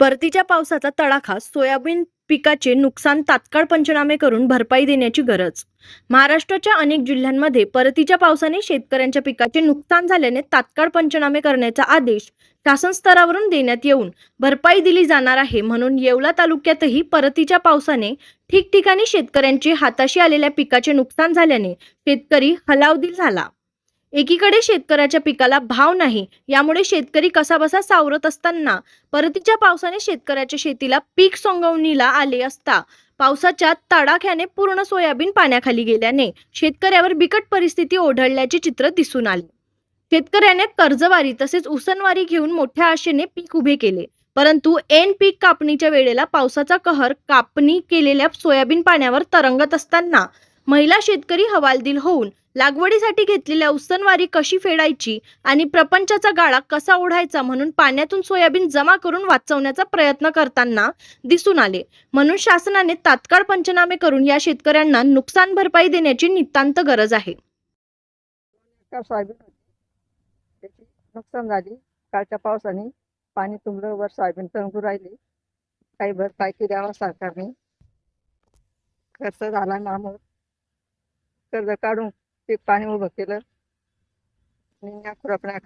परतीच्या पावसाचा तडाखा सोयाबीन पिकाचे नुकसान तात्काळ पंचनामे करून भरपाई देण्याची गरज. महाराष्ट्राच्या अनेक जिल्ह्यांमध्ये परतीच्या पावसाने शेतकऱ्यांच्या पिकाचे नुकसान झाल्याने तात्काळ पंचनामे करण्याचा आदेश शासन स्तरावरून देण्यात येऊन भरपाई दिली जाणार आहे म्हणून येवला तालुक्यातही परतीच्या पावसाने ठिकठिकाणी शेतकऱ्यांचे हाताशी आलेल्या पिकाचे नुकसान झाल्याने शेतकरी हलावदिल झाला. एकीकडे शेतकऱ्याच्या पिकाला भाव नाही यामुळे शेतकरी कसाबसा सावरत असताना परतीच्या पावसाने शेतकऱ्याच्या शेतीला पीक सोंगवणीला आले असता. पावसाच्या तडाख्याने पूर्ण सोयाबीन पाण्याखाली गेल्याने शेतकऱ्यावर बिकट परिस्थिती ओढळल्याचे चित्र दिसून आले. शेतकऱ्याने कर्जवारी तसेच उसनवारी घेऊन मोठ्या आशेने पीक उभे केले परंतु एन पीक कापणीच्या वेळेला पावसाचा कहर कापणी केलेल्या सोयाबीन पाण्यावर तरंगत असताना महिला शेतकरी हवालदिल होऊन लागवडीसाठी घेतलेल्या उसनवारी कशी फेडायची आणि प्रपंचाचा गाळा कसा ओढायचा म्हणून पाण्यातून सोयाबीन जमा करून वाचवण्याचा प्रयत्न करताना दिसून आले. म्हणून शासनाने तात्काळ पंचनामे करून या शेतकऱ्यांना नुकसान भरपाई देण्याची नितांत गरज आहे. नुकसान झाली. कालच्या पावसाने पाणी तुंबलं वर सोयाबीन तंगू राहिली. काही भरपाई द्यावा सरकारने खर्च झाला नामोर कर्ज काढून पीक पाणी उभं केलं निम्म्या खुरपण्या